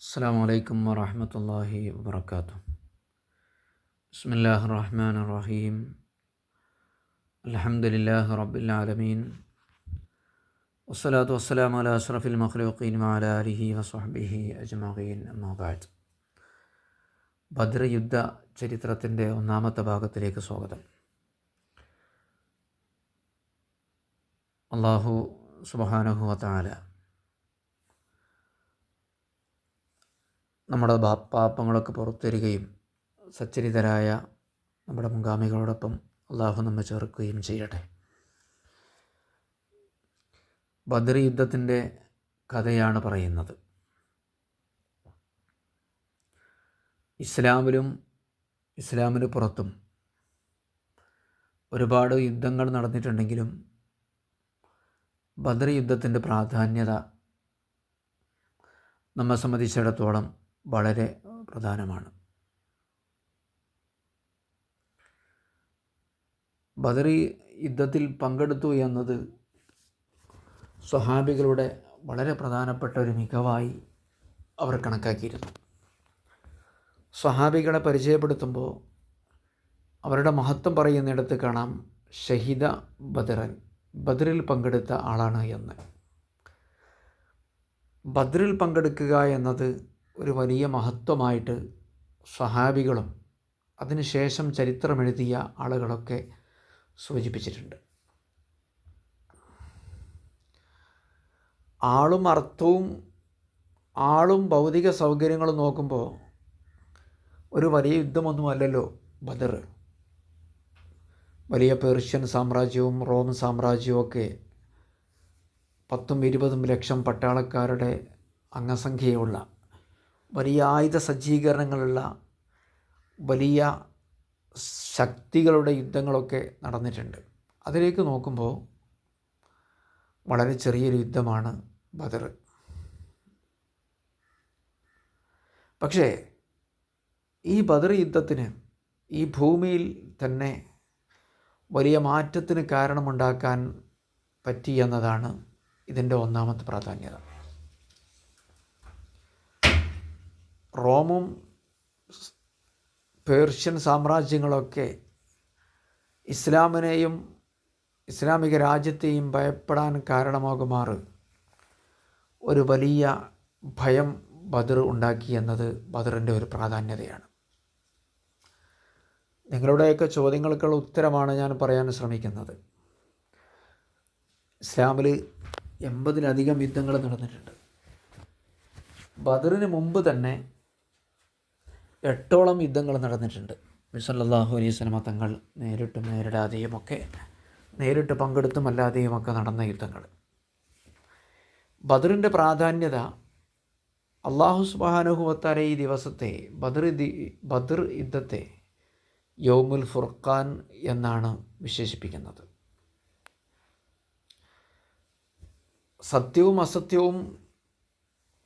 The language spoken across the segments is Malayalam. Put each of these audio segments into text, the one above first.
السلام عليكم ورحمة الله وبركاته بسم الله الرحمن الرحيم الحمد لله رب العالمين والصلاة والسلام على أشرف المخلوقين وعلى آله وصحبه أجمعين أما بعد ബദ്ര യുദ്ധ ചരിത്രത്തിൻ്റെ ഒന്നാമത്തെ ഭാഗത്തിലേക്ക് സ്വാഗതം അള്ളാഹു സുബഹാനഹു താല നമ്മുടെ പാപങ്ങളൊക്കെ പുറത്തരികയും സച്ചരിതരായ നമ്മുടെ മുൻഗാമികളോടൊപ്പം അള്ളാഹു നമ്മെ ചേർക്കുകയും ചെയ്യട്ടെ. ബദർ യുദ്ധത്തിന്റെ കഥയാണ് പറയുന്നത്. ഇസ്ലാമിലും ഇസ്ലാമിന് പുറത്തും ഒരുപാട് യുദ്ധങ്ങൾ നടന്നിട്ടുണ്ടെങ്കിലും ബദർ യുദ്ധത്തിന്റെ പ്രാധാന്യത നമ്മെ സംബന്ധിച്ചിടത്തോളം വളരെ പ്രധാനമാണ്. ബദറി യുദ്ധത്തിൽ പങ്കെടുത്തു എന്നത് സ്വഹാബികളുടെ വളരെ പ്രധാനപ്പെട്ട ഒരു മികവായി അവർ കണക്കാക്കിയിരുന്നു. സ്വഹാബികളെ പരിചയപ്പെടുത്തുമ്പോൾ അവരുടെ മഹത്വം പറയുന്നിടത്ത് കാണാം ഷഹിദ ബദറൻ ബദറിൽ പങ്കെടുത്ത ആളാണ് എന്ന്. ബദറിൽ പങ്കെടുക്കുക എന്നത് ഒരു വലിയ മഹത്വമായിട്ട് സ്വഹാബികളും അതിനുശേഷം ചരിത്രമെഴുതിയ ആളുകളൊക്കെ സൂചിപ്പിച്ചിട്ടുണ്ട്. ആളും അർത്ഥവും ആളും ഭൗതിക സൗകര്യങ്ങളും നോക്കുമ്പോൾ ഒരു വലിയ യുദ്ധമൊന്നുമല്ലല്ലോ ബദർ. വലിയ പേർഷ്യൻ സാമ്രാജ്യവും റോം സാമ്രാജ്യവും ഒക്കെ പത്തും ഇരുപതും ലക്ഷം പട്ടാളക്കാരുടെ അംഗസംഖ്യയുള്ള വലിയ ആയുധ സജ്ജീകരണങ്ങളുള്ള വലിയ ശക്തികളുടെ യുദ്ധങ്ങളൊക്കെ നടന്നിട്ടുണ്ട്. അതിലേക്ക് നോക്കുമ്പോൾ വളരെ ചെറിയൊരു യുദ്ധമാണ് ബദർ. പക്ഷേ ഈ ബദർ യുദ്ധത്തിന് ഈ ഭൂമിയിൽ തന്നെ വലിയ മാറ്റത്തിന് കാരണമുണ്ടാക്കാൻ പറ്റി എന്നതാണ് ഇതിന്റെ ഒന്നാമത്തെ പ്രാധാന്യത. റോമും പേർഷ്യൻ സാമ്രാജ്യങ്ങളൊക്കെ ഇസ്ലാമിനെയും ഇസ്ലാമിക രാജ്യത്തെയും ഭയപ്പെടാൻ കാരണമാകുമാറ് ഒരു വലിയ ഭയം ബദർ ഉണ്ടാക്കി എന്നത് ബദറിന്റെ ഒരു പ്രാധാന്യതയാണ്. നിങ്ങളുടെയൊക്കെ ചോദ്യങ്ങൾക്കുള്ള ഉത്തരമാണ് ഞാൻ പറയാൻ ശ്രമിക്കുന്നത്. ഇസ്ലാമിൽ എൺപതിലധികം യുദ്ധങ്ങൾ നടന്നിട്ടുണ്ട്. ബദറിന് മുമ്പ് തന്നെ എട്ടോളം യുദ്ധങ്ങൾ നടന്നിട്ടുണ്ട്. വിസല്ലാഹു അലൈഹി സ്വലമ തങ്ങൾ നേരിട്ടും നേരിടാതെയും ഒക്കെ നേരിട്ട് പങ്കെടുത്തും അല്ലാതെയും ഒക്കെ നടന്ന യുദ്ധങ്ങൾ. ബദറിന്റെ പ്രാധാന്യത അള്ളാഹു സുബാനുഹുവത്താല ഈ ദിവസത്തെ ബദർ ബദർ യുദ്ധത്തെ യൗമുൽ ഫുർഖാൻ എന്നാണ് വിശേഷിപ്പിക്കുന്നത്. സത്യവും അസത്യവും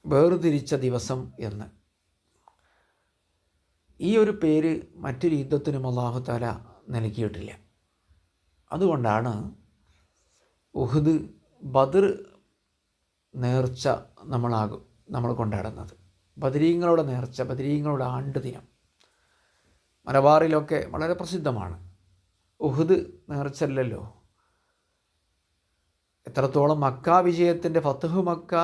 വേർതിരിച്ച ദിവസം എന്ന്. ഈ ഒരു പേര് മറ്റൊരു യുദ്ധത്തിനും അള്ളാഹു താല നൽകിയിട്ടില്ല. അതുകൊണ്ടാണ് ഉഹുദ് ബദർ നേർച്ച നമ്മളാകും നമ്മൾ കൊണ്ടാടുന്നത്. ബദരീങ്ങളുടെ നേർച്ച ബദരീങ്ങളുടെ ആണ്ട് ദിനം. മലബാറിലൊക്കെ വളരെ പ്രസിദ്ധമാണ്. ഉഹുദ് നേർച്ചല്ലല്ലോ എത്രത്തോളം മക്ക വിജയത്തിന്റെ ഫത്തഹ് മക്ക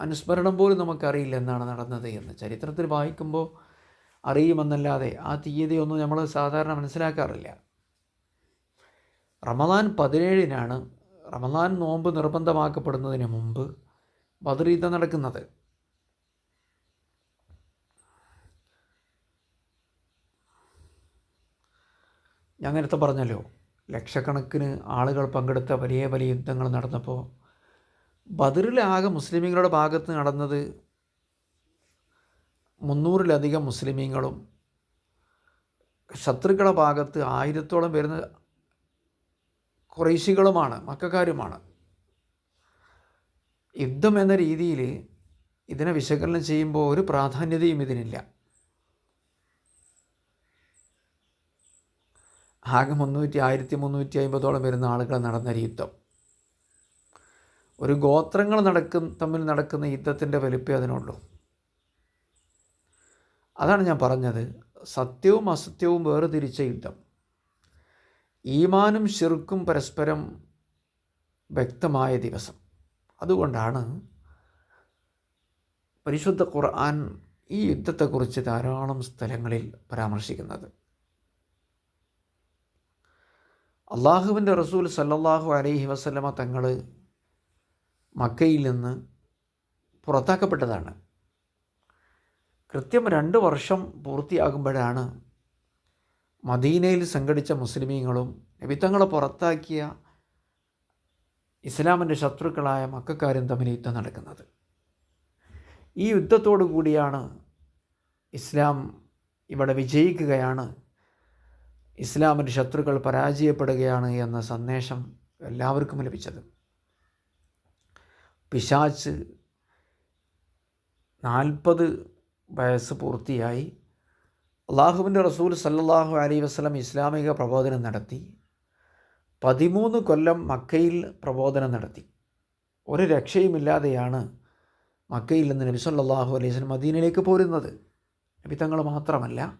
അനുസ്മരണം പോലും നമുക്കറിയില്ല എന്നാണ് നടന്നത് എന്ന്. ചരിത്രത്തിൽ വായിക്കുമ്പോൾ അറിയുമെന്നല്ലാതെ ആ തീയതിയൊന്നും നമ്മൾ സാധാരണ മനസ്സിലാക്കാറില്ല. റമദാൻ പതിനേഴിനാണ് റമദാൻ നോമ്പ് നിർബന്ധമാക്കപ്പെടുന്നതിന് മുമ്പ് യുദ്ധം നടക്കുന്നത്. ഞാൻ നേരത്തെ പറഞ്ഞല്ലോ ലക്ഷക്കണക്കിന് ആളുകൾ പങ്കെടുത്ത വലിയ വലിയ യുദ്ധങ്ങൾ നടന്നപ്പോൾ ബദറിലാകെ മുസ്ലിമീങ്ങളുടെ ഭാഗത്ത് നടന്നത് മുന്നൂറിലധികം മുസ്ലിമീങ്ങളും ശത്രുക്കളുടെ ഭാഗത്ത് ആയിരത്തോളം വരുന്ന കുറേശികളുമാണ് മക്കാരുമാണ്. യുദ്ധം എന്ന രീതിയിൽ ഇതിനെ വിശകലനം ചെയ്യുമ്പോൾ ഒരു പ്രാധാന്യതയും ഇതിനില്ല. ആകെ മുന്നൂറ്റി ആയിരത്തി മുന്നൂറ്റി അമ്പതോളം വരുന്ന ആളുകൾ നടന്ന യുദ്ധം. ഒരു ഗോത്രങ്ങൾ നടക്കും തമ്മിൽ നടക്കുന്ന യുദ്ധത്തിന്റെ വലുപ്പേ അതിനുള്ളൂ. അതാണ് ഞാൻ പറഞ്ഞത്. സത്യവും അസത്യവും വേർതിരിച്ച യുദ്ധം. ഈമാനും ഷിർക്കും പരസ്പരം വ്യക്തമായ ദിവസം. അതുകൊണ്ടാണ് പരിശുദ്ധ ഖുർആൻ ഈ യുദ്ധത്തെക്കുറിച്ച് ധാരാളം സ്ഥലങ്ങളിൽ പരാമർശിക്കുന്നത്. അള്ളാഹുവിന്റെ റസൂൽ സല്ലല്ലാഹു അലൈഹി വസല്ലമ തങ്ങൾ മക്കയിൽ നിന്ന് പുറത്താക്കപ്പെട്ടതാണ്. കൃത്യം രണ്ട് വർഷം പൂർത്തിയാകുമ്പോഴാണ് മദീനയിൽ സംഘടിച്ച മുസ്ലിമീങ്ങളും നബിത്തങ്ങളെ പുറത്താക്കിയ ഇസ്ലാമിന്റെ ശത്രുക്കളായ മക്കാരും തമ്മിൽ യുദ്ധം നടക്കുന്നത്. ഈ യുദ്ധത്തോടു കൂടിയാണ് ഇസ്ലാം ഇവിടെ വിജയിക്കുകയാണ്. ഇസ്ലാമിന്റെ ശത്രുക്കൾ പരാജയപ്പെടുകയാണ് എന്ന സന്ദേശം എല്ലാവർക്കും ലഭിച്ചത്. പിശാച്ച് നാൽപ്പത് വയസ്സ് പൂർത്തിയായി. അള്ളാഹുവിന്റെ റസൂൽ സല്ലാഹു അലൈ വസ്ലം ഇസ്ലാമിക പ്രബോധനം നടത്തി. പതിമൂന്ന് കൊല്ലം മക്കയിൽ പ്രബോധനം നടത്തി. ഒരു രക്ഷയുമില്ലാതെയാണ് മക്കയിൽ നിന്ന് നബി സല്ലാഹു അലൈഹി വസ്ലം മദീനയിലേക്ക് പോരുന്നത്. നബി തങ്ങൾ മാത്രമല്ല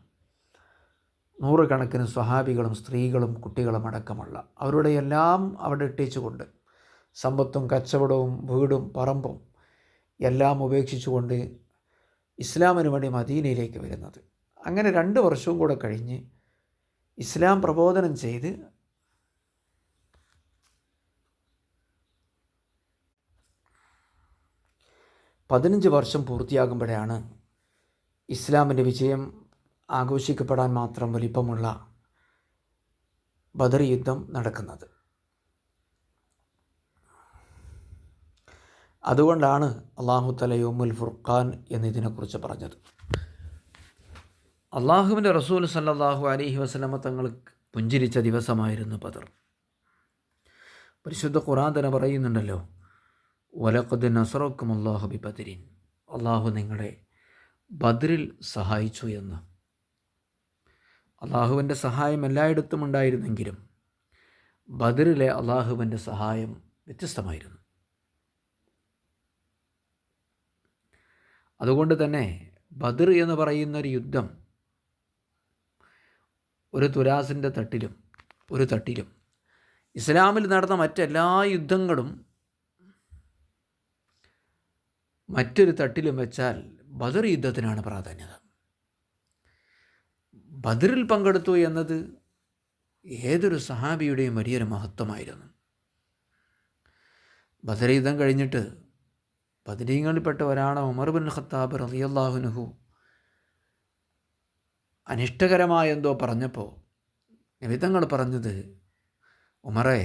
നൂറുകണക്കിന് സ്വഹാബികളും സ്ത്രീകളും കുട്ടികളും അടക്കമുള്ള അവരുടെ എല്ലാം അവിടെ ഇട്ടേച്ചുകൊണ്ട് സമ്പത്തും കച്ചവടവും വീടും പറമ്പും എല്ലാം ഉപേക്ഷിച്ചുകൊണ്ട് ഇസ്ലാമിന് വേണ്ടി മദീനയിലേക്ക് വരുന്നത്. അങ്ങനെ രണ്ട് വർഷവും കൂടെ കഴിഞ്ഞ് ഇസ്ലാം പ്രബോധനം ചെയ്ത് പതിനഞ്ച് വർഷം പൂർത്തിയാകുമ്പോഴാണ് ഇസ്ലാമിന്റെ വിജയം ആഘോഷിക്കപ്പെടാൻ മാത്രം വലിപ്പമുള്ള ബദർ യുദ്ധം നടക്കുന്നത്. അതുകൊണ്ടാണ് അള്ളാഹു തല യോമുൽ ഫുർഖാൻ എന്നിതിനെക്കുറിച്ച് പറഞ്ഞത്. അള്ളാഹുവിന്റെ റസൂൽ സല്ലാഹു അലൈഹി വസ്ലമ തങ്ങൾ പുഞ്ചിരിച്ച ദിവസമായിരുന്നു ബദർ. പരിശുദ്ധ ഖുറാൻ തന്നെ പറയുന്നുണ്ടല്ലോ വലഖദ് നസറക്കും അള്ളാഹു ബി ബദരിൻ അള്ളാഹു നിങ്ങളെ ബദറിൽ സഹായിച്ചു എന്ന്. അള്ളാഹുവിന്റെ സഹായം എല്ലായിടത്തും ഉണ്ടായിരുന്നെങ്കിലും ബദറിലെ അള്ളാഹുവിന്റെ സഹായം വ്യത്യസ്തമായിരുന്നു. അതുകൊണ്ട് തന്നെ ബദർ എന്ന് പറയുന്ന ഒരു യുദ്ധം ഒരു തുലാസിന്റെ തട്ടിലും ഒരു തട്ടിലും. ഇസ്ലാമിൽ നടന്ന മറ്റെല്ലാ യുദ്ധങ്ങളും മറ്റൊരു തട്ടിലും വെച്ചാൽ ബദർ യുദ്ധത്തിനാണ് പ്രാധാന്യത. ബദറിൽ പങ്കെടുത്തു എന്നത് ഏതൊരു സഹാബിയുടെയും വലിയൊരു മഹത്വമായിരുന്നു. ബദർ യുദ്ധം കഴിഞ്ഞിട്ട് ബദരീങ്ങളിൽപ്പെട്ട ഒരാണ് ഉമർ ബിൻ ഖത്താബ് റളിയല്ലാഹുനുഹു അനിഷ്ടകരമായ എന്തോ പറഞ്ഞപ്പോൾ നിമിത്തങ്ങൾ പറഞ്ഞത് ഉമറേ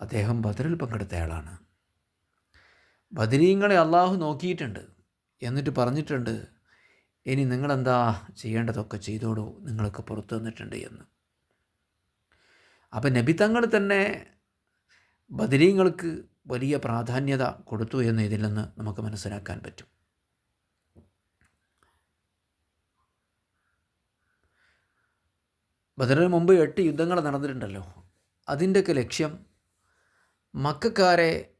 അദ്ദേഹം ബദറിൽ പങ്കെടുത്തയാളാണ് ബദരീങ്ങളെ അള്ളാഹു നോക്കിയിട്ടുണ്ട് എന്നിട്ട് പറഞ്ഞിട്ടുണ്ട് ഇനി നിങ്ങളെന്താ ചെയ്യേണ്ടതൊക്കെ ചെയ്തോളൂ നിങ്ങൾക്ക് പുറത്തു വന്നിട്ടുണ്ട് എന്ന്. അപ്പം നബിത്തങ്ങൾ തന്നെ ബദരീങ്ങൾക്ക് വലിയ പ്രാധാന്യത കൊടുത്തു എന്ന് ഇതിൽ നിന്ന് നമുക്ക് മനസ്സിലാക്കാൻ പറ്റും. ബദറിന് മുമ്പ് എട്ട് യുദ്ധങ്ങൾ നടന്നിട്ടുണ്ടല്ലോ. അതിന്റെയൊക്കെ ലക്ഷ്യം മക്കാരെ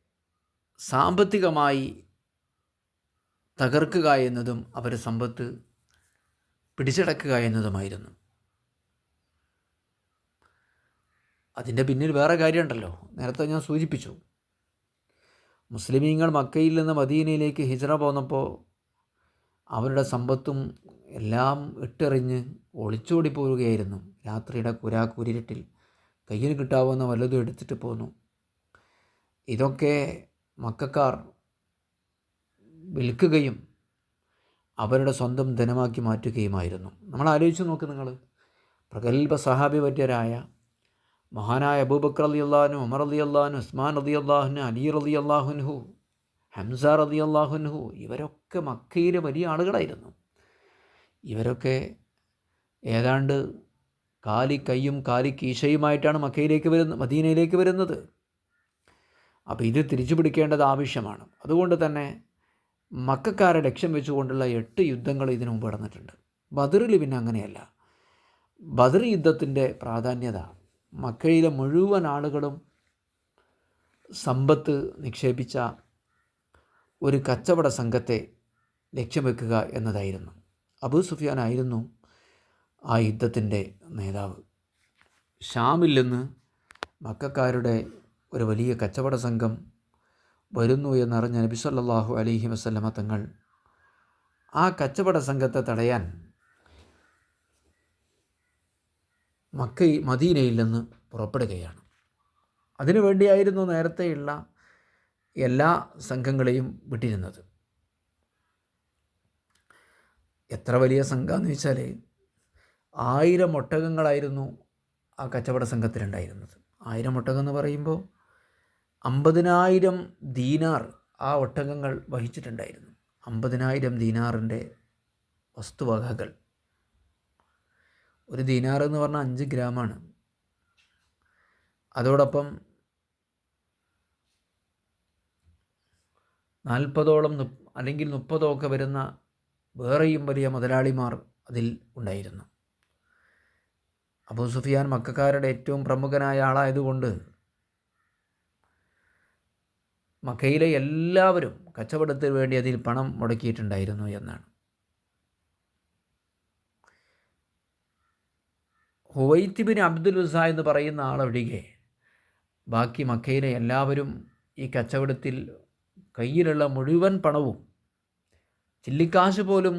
സാമ്പത്തികമായി തകർക്കുക എന്നതും അവരെ സമ്പത്ത് പിടിച്ചടക്കുക എന്നതുമായിരുന്നു. അതിന്റെ പിന്നിൽ വേറെ കാര്യമുണ്ടല്ലോ. നേരത്തെ ഞാൻ സൂചിപ്പിച്ചു. മുസ്ലിമീങ്ങൾ മക്കയിൽ നിന്ന് മദീനയിലേക്ക് ഹിജറ പോന്നപ്പോൾ അവരുടെ സമ്പത്തും എല്ലാം ഇട്ടെറിഞ്ഞ് ഒളിച്ചോടി പോവുകയായിരുന്നു. രാത്രിയുടെ കുരാക്കുരിട്ടിൽ കയ്യിൽ കിട്ടാവുന്ന വല്ലതും എടുത്തിട്ട് പോന്നു. ഇതൊക്കെ മക്കാർ വിൽക്കുകയും അവരുടെ സ്വന്തം ധനമാക്കി മാറ്റുകയുമായിരുന്നു. നമ്മൾ ആലോചിച്ച് നോക്ക് നിങ്ങൾ. പ്രഗത്ഭ സഹാബി പറ്റിയരായ മഹാനായ അബൂബക്കർ അലി അള്ളാഹുനു ഉമർ അലി അള്ളാഹുനു ഉസ്മാൻ അലി അള്ളാഹുനു അലി അലി അള്ളാഹുൻഹു ഹംസ അലി അള്ളാഹുൻഹു ഇവരൊക്കെ മക്കയിലെ വലിയ ആളുകളായിരുന്നു. ഇവരൊക്കെ ഏതാണ്ട് കാലി കയ്യും കാലി കീശയുമായിട്ടാണ് മക്കയിലേക്ക് വരുന്നത് മദീനയിലേക്ക് വരുന്നത്. അപ്പോൾ ഇത് തിരിച്ചു പിടിക്കേണ്ടത് ആവശ്യമാണ്. അതുകൊണ്ട് തന്നെ മക്കാരെ ലക്ഷ്യം വെച്ചുകൊണ്ടുള്ള എട്ട് യുദ്ധങ്ങൾ ഇതിനു മുമ്പ് നടന്നിട്ടുണ്ട്. ബദറിൽ പിന്നെ അങ്ങനെയല്ല. ബദർ യുദ്ധത്തിന്റെ പ്രാധാന്യത മക്കയിലെ മുഴുവൻ ആളുകളും സമ്പത്ത് നിക്ഷേപിച്ച ഒരു കച്ചവട സംഘത്തെ ലക്ഷ്യം വെക്കുക എന്നതായിരുന്നു. അബൂ സുഫിയാനായിരുന്നു ആ യുദ്ധത്തിന്റെ നേതാവ്. ഷാമിൽ നിന്ന് മക്കാരുടെ ഒരു വലിയ കച്ചവട സംഘം വരുന്നു എന്നറിഞ്ഞ നബിസ്വല്ലാഹു അലഹി വസ്ലമ തങ്ങൾ ആ കച്ചവട സംഘത്തെ തടയാൻ മക്ക മദീനയിൽ നിന്ന് പുറപ്പെടുകയാണ്. അതിനുവേണ്ടിയായിരുന്നു നേരത്തെയുള്ള എല്ലാ സംഘങ്ങളെയും വിട്ടിരുന്നത്. എത്ര വലിയ സംഘമെന്ന് വെച്ചാൽ ആയിരം ഒട്ടകങ്ങളായിരുന്നു ആ കച്ചവട സംഘത്തിലുണ്ടായിരുന്നത്. ആയിരം ഒട്ടകം എന്ന് പറയുമ്പോൾ അമ്പതിനായിരം ദീനാർ ആ ഒട്ടകങ്ങൾ വഹിച്ചിട്ടുണ്ടായിരുന്നു. അമ്പതിനായിരം ദീനാറിന്റെ വസ്തുവകകൾ ഒരു ദിനാർ എന്ന് പറഞ്ഞാൽ അഞ്ച് ഗ്രാമാണ്. അതോടൊപ്പം നാൽപ്പതോളം അല്ലെങ്കിൽ മുപ്പതോ ഒക്കെ വരുന്ന വേറെയും വലിയ മുതലാളിമാർ അതിൽ ഉണ്ടായിരുന്നു. അബൂ സുഫിയാൻ മക്കാരുടെ ഏറ്റവും പ്രമുഖനായ ആളായതുകൊണ്ട് മക്കയിലെ എല്ലാവരും കച്ചവടത്തിന് വേണ്ടി അതിൽ പണം മുടക്കിയിട്ടുണ്ടായിരുന്നു എന്നാണ്. ഹുവൈത്തിബിൻ അബ്ദുൽ ഉസ എന്ന് പറയുന്ന ആളൊഴികെ ബാക്കി മക്കയിലെ എല്ലാവരും ഈ കച്ചവടത്തിൽ കയ്യിലുള്ള മുഴുവൻ പണവും ചില്ലിക്കാശ് പോലും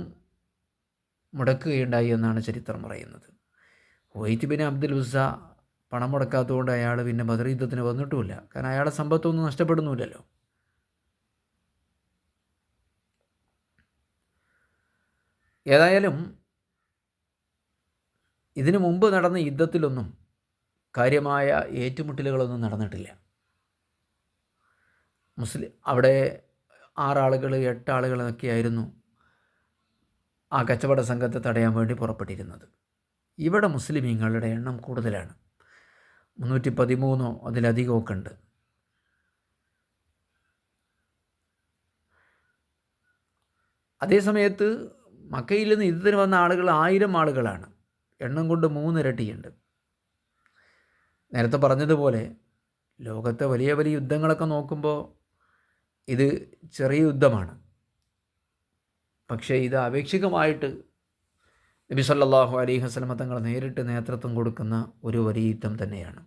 മുടക്കുകയുണ്ടായി എന്നാണ് ചരിത്രം പറയുന്നത്. ഹുവൈത്ത് ബിൻ അബ്ദുൽ ഉസ പണം മുടക്കാത്തതുകൊണ്ട് അയാൾ പിന്നെ ബദർ യുദ്ധത്തിന് വന്നിട്ടുമില്ല. കാരണം അയാളുടെ സമ്പത്തൊന്നും നഷ്ടപ്പെടുന്നില്ലല്ലോ ഏതായാലും ഇതിനു മുമ്പ് നടന്ന യുദ്ധത്തിലൊന്നും കാര്യമായ ഏറ്റുമുട്ടലുകളൊന്നും നടന്നിട്ടില്ല. മുസ്ലിം അവിടെ ആറാളുകൾ എട്ടാളുകൾ എന്നൊക്കെയായിരുന്നു ആ കച്ചവട സംഘത്തെ തടയാൻ വേണ്ടി പുറപ്പെട്ടിരുന്നത്. ഇവിടെ മുസ്ലിമീങ്ങളുടെ എണ്ണം കൂടുതലാണ്. മുന്നൂറ്റി പതിമൂന്നോ അതിലധികമൊക്കെ ഉണ്ട്. അതേസമയത്ത് മക്കയിൽ നിന്ന് യുദ്ധത്തിന് വന്ന ആളുകൾ ആയിരം ആളുകളാണ്. എണ്ണം കൊണ്ട് മൂന്നിരട്ടിയുണ്ട്. നേരത്തെ പറഞ്ഞതുപോലെ ലോകത്തെ വലിയ വലിയ യുദ്ധങ്ങളൊക്കെ നോക്കുമ്പോൾ ഇത് ചെറിയ യുദ്ധമാണ്. പക്ഷേ ഇത് ആപേക്ഷികമായിട്ട് നബി സല്ലാഹു അലി ഹസ്ലമ തങ്ങൾ നേരിട്ട് നേതൃത്വം കൊടുക്കുന്ന ഒരു വലിയ യുദ്ധം തന്നെയാണ്.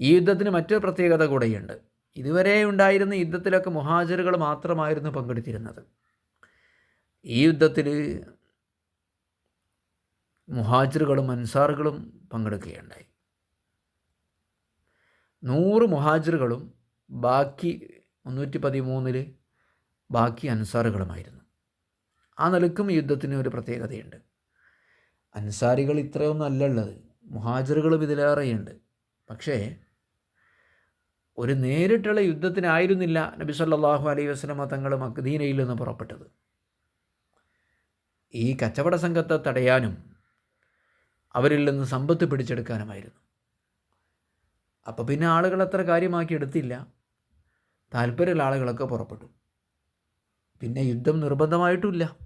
ഈ യുദ്ധത്തിന് മറ്റൊരു പ്രത്യേകത കൂടെയുണ്ട്. ഇതുവരെ ഉണ്ടായിരുന്ന യുദ്ധത്തിലൊക്കെ മുഹാജറുകൾ മാത്രമായിരുന്നു പങ്കെടുത്തിരുന്നത്. ഈ യുദ്ധത്തിൽ മുഹാജിറുകളും അൻസാറുകളും പങ്കെടുക്കുകയുണ്ടായി. നൂറ് മുഹാജിറുകളും ബാക്കി മുന്നൂറ്റി പതിമൂന്നിൽ ബാക്കി അൻസാറുകളുമായിരുന്നു. ആ നിലക്കും യുദ്ധത്തിന് ഒരു പ്രത്യേകതയുണ്ട്. അൻസാരികൾ ഇത്രയൊന്നും അല്ല ഉള്ളത് മുഹാജിറുകളും ഇതിലേറെയുണ്ട്. പക്ഷേ ഒരു നേരിട്ടുള്ള യുദ്ധത്തിനായിരുന്നില്ല നബി സല്ലല്ലാഹു അലൈഹി വസല്ലമ തങ്ങൾ മക്ദീനയിൽ നിന്ന് പുറപ്പെട്ടത്. ഈ കച്ചവട സംഘത്തെ തടയാനും അവരിൽ നിന്ന് സമ്പത്ത് പിടിച്ചെടുക്കാനുമായിരുന്നു. അപ്പോൾ പിന്നെ ആളുകൾ അത്ര കാര്യമാക്കി എടുത്തില്ല. താല്പര്യമുള്ള ആളുകളൊക്കെ പുറപ്പെട്ടു. പിന്നെ യുദ്ധം നിർബന്ധമായിട്ടുമില്ല.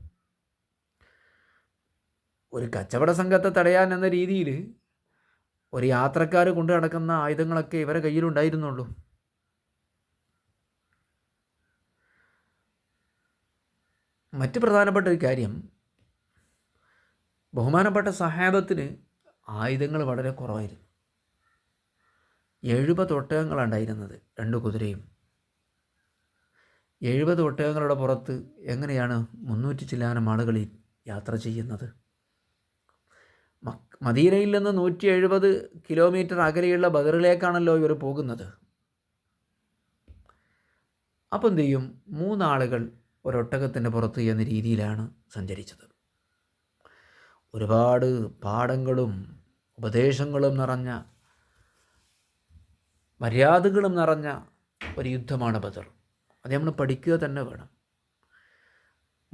ഒരു കച്ചവട സംഘത്തെ തടയാൻ എന്ന രീതിയിൽ ഒരു യാത്രക്കാർ കൊണ്ടു നടക്കുന്ന ആയുധങ്ങളൊക്കെ ഇവരെ കയ്യിലുണ്ടായിരുന്നുള്ളൂ. മറ്റ് പ്രധാനപ്പെട്ട ഒരു കാര്യം ബഹുമാനപ്പെട്ട സഹാബത്തിന് ആയുധങ്ങൾ വളരെ കുറവായിരുന്നു. എഴുപത് ഒട്ടകങ്ങളാണ് ഉണ്ടായിരുന്നത് രണ്ട് കുതിരയും. എഴുപത് ഒട്ടകങ്ങളുടെ പുറത്ത് എങ്ങനെയാണ് മുന്നൂറ്റി ചില്ലാനം ആളുകൾ ഈ യാത്ര ചെയ്യുന്നത്? മദീനയിൽ നിന്ന് നൂറ്റി എഴുപത് കിലോമീറ്റർ അകലെയുള്ള ബദറിലേക്കാണല്ലോ ഇവർ പോകുന്നത്. അപ്പം എന്ത് ചെയ്യും മൂന്നാളുകൾ ഒരൊട്ടകത്തിന്റെ പുറത്ത് എന്ന രീതിയിലാണ് സഞ്ചരിച്ചത്. ഒരുപാട് പാഠങ്ങളും ഉപദേശങ്ങളും നിറഞ്ഞ മര്യാദകളും നിറഞ്ഞ ഒരു യുദ്ധമാണ് ബദർ. അത് നമ്മൾ പഠിക്കുക തന്നെ വേണം.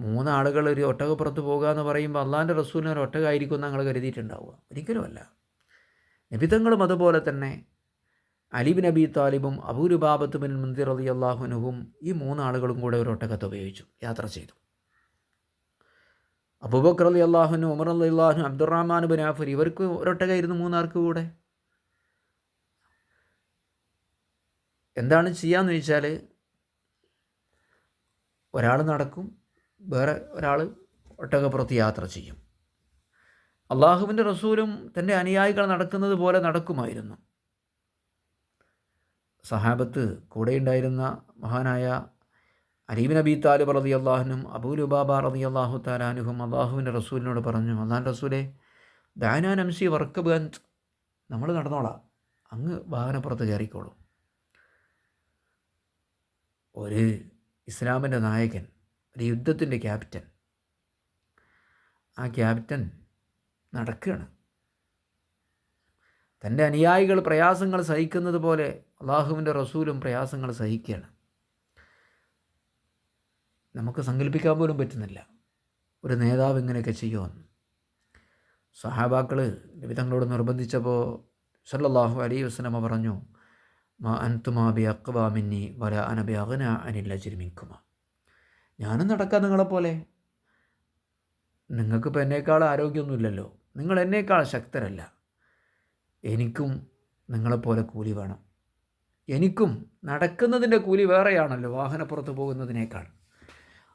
മൂന്നാളുകൾ ഒരു ഒട്ടകപ്പുറത്ത് പോകുക എന്ന് പറയുമ്പോൾ അള്ളാന്റെ റസൂലിന് ഒരു ഒട്ടകമായിരിക്കും ഞങ്ങൾ കരുതിയിട്ടുണ്ടാവുക. ഒരിക്കലുമല്ല നിബിതങ്ങളും അതുപോലെ തന്നെ അലിബിൻ അബി താലിബും അബൂരുബാബത്ത് ബിൻ മുന്തിർ അലി അള്ളാഹുനുവും ഈ മൂന്നാളുകളും കൂടെ ഒരു ഒട്ടകത്ത് ഉപയോഗിച്ചു യാത്ര ചെയ്തു. അബൂബക്കർ അലി അള്ളാഹുനു ഉമർ അലി അള്ളാഹു അബ്ദുറഹ്മാൻ ബിൻ ആഫർ ഇവർക്ക് ഒരൊട്ടകയായിരുന്നു മൂന്നാർക്ക് കൂടെ? എന്താണ് ചെയ്യാന്ന് ചോദിച്ചാൽ ഒരാൾ നടക്കും വേറെ ഒരാൾ ഒട്ടകപ്പുറത്ത് യാത്ര ചെയ്യും. അള്ളാഹുവിന്റെ റസൂലും തന്റെ അനുയായികൾ നടക്കുന്നത് പോലെ നടക്കുമായിരുന്നു. സഹാബത്ത് കൂടെയുണ്ടായിരുന്ന മഹാനായ അലീബ് നബി താലിബ് റതി അള്ളാഹുനും അബൂലുബാബ റതി അള്ളാഹു താലാനുഹും അള്ളാഹുവിന്റെ റസൂലിനോട് പറഞ്ഞു അള്ളാൻ റസൂലെ ദാനാൻ അംസി വർക്ക് ബഞ്ച് നമ്മൾ നടന്നോളാം. അങ്ങ് വാഹനപ്പുറത്ത് കയറിക്കോളൂ. ഒരു ഇസ്ലാമിന്റെ നായകൻ ഒരു യുദ്ധത്തിന്റെ ക്യാപ്റ്റൻ ആ ക്യാപ്റ്റൻ നടക്കുകയാണ്. തന്റെ അനുയായികൾ പ്രയാസങ്ങൾ സഹിക്കുന്നത് പോലെ അള്ളാഹുവിന്റെ റസൂലും പ്രയാസങ്ങൾ സഹിക്കുകയാണ്. നമുക്ക് സങ്കല്പിക്കാൻ പോലും പറ്റുന്നില്ല. ഒരു നേതാവ് ഇങ്ങനെയൊക്കെ ചെയ്യുമെന്ന്. സഹാബാക്കൾ വിവിധങ്ങളോട് നിർബന്ധിച്ചപ്പോൾ സല്ലാഹു അലൈഹി വസ്ലമ പറഞ്ഞു മാ അൻതുമാ ബി അക്വാ മിന്നി വല അനബി അകന അനില്ല ജിരിമിക്കുമ ഞാനും നടക്കാം നിങ്ങളെപ്പോലെ. നിങ്ങൾക്കിപ്പോൾ എന്നേക്കാൾ ആരോഗ്യമൊന്നുമില്ലല്ലോ. നിങ്ങൾ എന്നേക്കാൾ ശക്തരല്ല. എനിക്കും നിങ്ങളെപ്പോലെ കൂലി വേണം. എനിക്കും നടക്കുന്നതിന്റെ കൂലി വേറെയാണല്ലോ വാഹനപ്പുറത്ത് പോകുന്നതിനേക്കാൾ.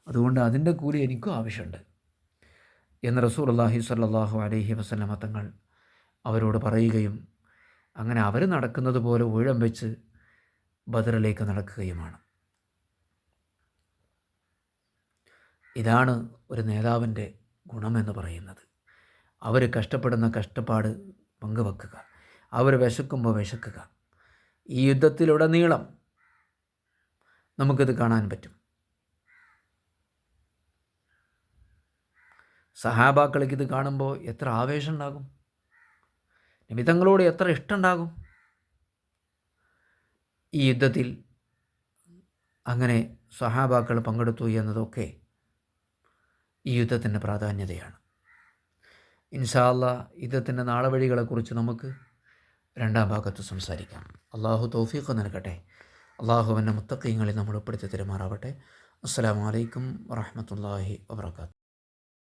അതുകൊണ്ട് അതിന്റെ കൂലി എനിക്കും ആവശ്യമുണ്ട്. എന്ന് റസൂൽ അള്ളാഹി സല്ലാഹു അലഹി വസ്ലമ തങ്ങൾ അവരോട് പറയുകയും അങ്ങനെ അവർ നടക്കുന്നത് പോലെ ഊഴം വെച്ച് ബദറിലേക്ക് നടക്കുകയുമാണ്. ഇതാണ് ഒരു നേതാവിന്റെ ഗുണമെന്ന് പറയുന്നത്. അവർ കഷ്ടപ്പെടുന്ന കഷ്ടപ്പാട് പങ്കുവെക്കുക. അവർ വിശക്കുമ്പോൾ വിശക്കുക. ഈ യുദ്ധത്തിലുടനീളം നമുക്കിത് കാണാൻ പറ്റും. സഹാബാക്കൾക്ക് ഇത് കാണുമ്പോൾ എത്ര ആവേശം ഉണ്ടാകും നിമിതങ്ങളോട് എത്ര ഇഷ്ടമുണ്ടാകും. ഈ യുദ്ധത്തിൽ അങ്ങനെ സഹാബാക്കൾ പങ്കെടുത്തു എന്നതൊക്കെ ഈ യുദ്ധത്തിന്റെ പ്രാധാന്യതയാണ്. ഇൻഷാല്ല യുദ്ധത്തിന്റെ നാളെ വഴികളെക്കുറിച്ച് നമുക്ക് രണ്ടാം ഭാഗത്ത് സംസാരിക്കാം. അള്ളാഹു തൗഫീഖ് നൽകട്ടെ. അള്ളാഹുവിന്റെ മുത്തക്കീങ്ങളിൽ നമ്മൾ ഉൾപ്പെടുത്തി തെരുമാറാവട്ടെ. അസ്സാം വലൈക്കും വാഹമത്തല്ലാഹി വാബർക്കാത്തു